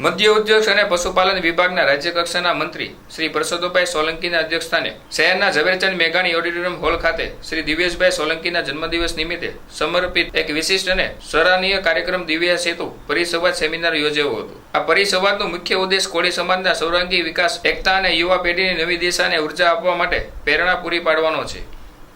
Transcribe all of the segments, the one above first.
મધ્ય ઉદ્યોગ અને પશુપાલન વિભાગના રાજ્ય કક્ષાના મંત્રી શ્રી પરસોત્તમભાઈ સોલંકીના અધ્યક્ષસ્થાને શહેરના ઝવેરચંદ મેઘાણી ઓડિટોરિયમ હોલ ખાતે શ્રી દિવ્યેશભાઈ સોલંકીના જન્મદિવસ નિમિત્તે સમર્પિત એક વિશિષ્ટ અને સરાહનીય કાર્યક્રમ દિવ્ય સેતુ પરિસંવાદ સેમિનાર યોજાયો હતો. આ પરિસંવાદનો મુખ્ય ઉદ્દેશ કોળી સમાજના સૌરાંગી વિકાસ, એકતા અને યુવા પેઢીની નવી દિશાને ઊર્જા આપવા માટે પ્રેરણા પૂરી પાડવાનો છે.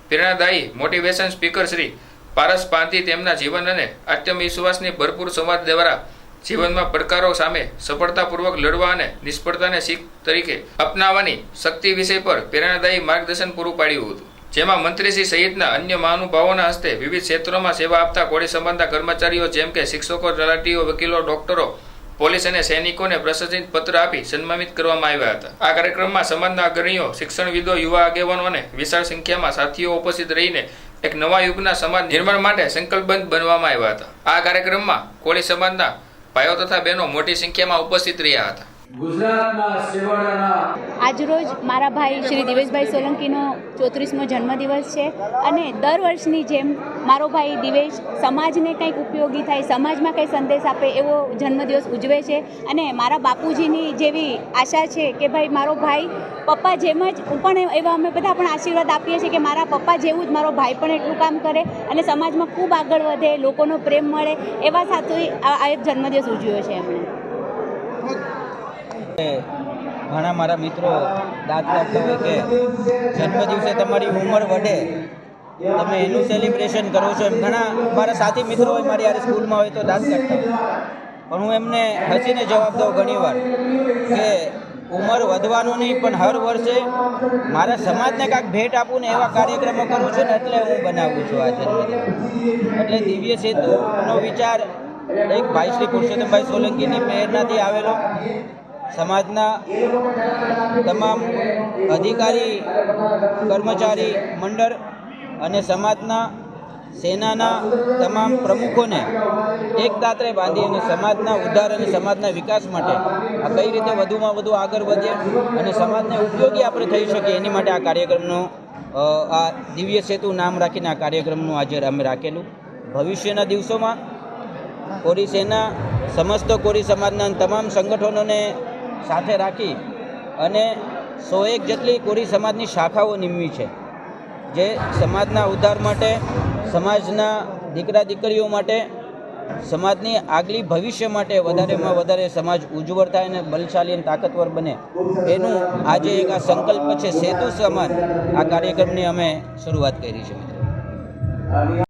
પ્રેરણાદાયી મોટિવેશન સ્પીકર શ્રી પારસ પાંથી તેમના જીવન અને આત્મવિશ્વાસની ભરપૂર સંવાદ દ્વારા જીવનમાં પડકારો સામે સફળતાપૂર્વક લડવા અને નિષ્ફળતાને શીખ તરીકે અપનાવવાની શક્તિ વિષય પર પ્રેરણાદાયી માર્ગદર્શન પૂરું પાડ્યું હતું. જેમાં મંત્રીશ્રી સહિતના અન્ય મહાનુભાવોના હસ્તે વિવિધ ક્ષેત્રોમાં સેવા આપતા કોળી સંબંધના કર્મચારીઓ જેમ કે શિક્ષકો, તલાટીઓ, વકીલો, ડોક્ટરો, પોલીસ અને સૈનિકોને પ્રશંસિત પત્ર આપી સન્માનિત કરવામાં આવ્યા હતા. આ કાર્યક્રમમાં સમાજના અગ્રણીઓ, શિક્ષણવિદો, યુવા આગેવાનો અને વિશાળ સંખ્યામાં સાથીઓ ઉપસ્થિત રહીને એક નવા યુગના સમાજ નિર્માણ માટે સંકલ્પબદ્ધ બનવામાં આવ્યા હતા. આ કાર્યક્રમમાં કોળી સમાજના ભાઈઓ તથા બહેનો મોટી સંખ્યામાં ઉપસ્થિત રહ્યા હતા. આજરોજ મારા ભાઈ શ્રી દિવેશભાઈ સોલંકીનો ચોત્રીસમો જન્મદિવસ છે અને દર વર્ષની જેમ મારો ભાઈ દિવેશ સમાજને કંઈક ઉપયોગી થાય, સમાજમાં કંઈ સંદેશ આપે એવો જન્મદિવસ ઉજવે છે અને મારા બાપુજીની જેવી આશા છે કે ભાઈ મારો ભાઈ પપ્પા જેમ જ હું પણ એવા અમે બધા પણ આશીર્વાદ આપીએ છીએ કે મારા પપ્પા જેવું જ મારો ભાઈ પણ એટલું કામ કરે અને સમાજમાં ખૂબ આગળ વધે, લોકોનો પ્રેમ મળે એવા સાથે આ જન્મદિવસ ઉજવ્યો છે એમણે. ઘણા મારા મિત્રો દાંત કાઢતા હોય કે જન્મદિવસે તમારી ઉંમર વધે, તમે એનું સેલિબ્રેશન કરો છો એમ. ઘણા મારા સાથી મિત્રો હોય મારી યાર સ્કૂલમાં હોય તો દાંત કાઢતા પણ હું એમને હસીને જવાબ દઉં ઘણીવાર કે ઉંમર વધવાનું નહીં, પણ હર વર્ષે મારા સમાજને કાંઈક ભેટ આપું ને એવા કાર્યક્રમો કરું છું ને એટલે હું બનાવું છું આ જન્મદિવસ. એટલે દિવ્ય સેતુનો વિચાર એક ભાઈ શ્રી પુરુષોત્તમભાઈ સોલંકીની પ્રેરણાથી આવેલો. સમાજના તમામ અધિકારી, કર્મચારી, મંડળ અને સમાજના સેનાના તમામ પ્રમુખોને એક દાત્રે બાંધી અને સમાજના ઉદ્ધાર અને સમાજના વિકાસ માટે આ કઈ રીતે વધુમાં વધુ આગળ વધે અને સમાજને ઉપયોગી આપણે થઈ શકીએ એની માટે આ કાર્યક્રમનો આ દિવ્ય સેતુ નામ રાખીને આ કાર્યક્રમનું આજે અમે રાખેલું. ભવિષ્યના દિવસોમાં કોરી સેના, સમસ્ત કોરી સમાજના તમામ સંગઠનોને સાથે રાખી અને સો એક જેટલી કોરી સમાજની શાખાઓ નિમવી છે. જે સમાજના ઉદ્ધાર માટે, સમાજના દીકરા દીકરીઓ માટે, સમાજની આગલી ભવિષ્ય માટે વધારેમાં વધારે સમાજ ઉજ્જવળ થાય અને બલશાલી અને તાકતવર બને. એનું આજે એક આ સંકલ્પ છે સેતુ સમાન આ કાર્યક્રમની અમે શરૂઆત કરી છે.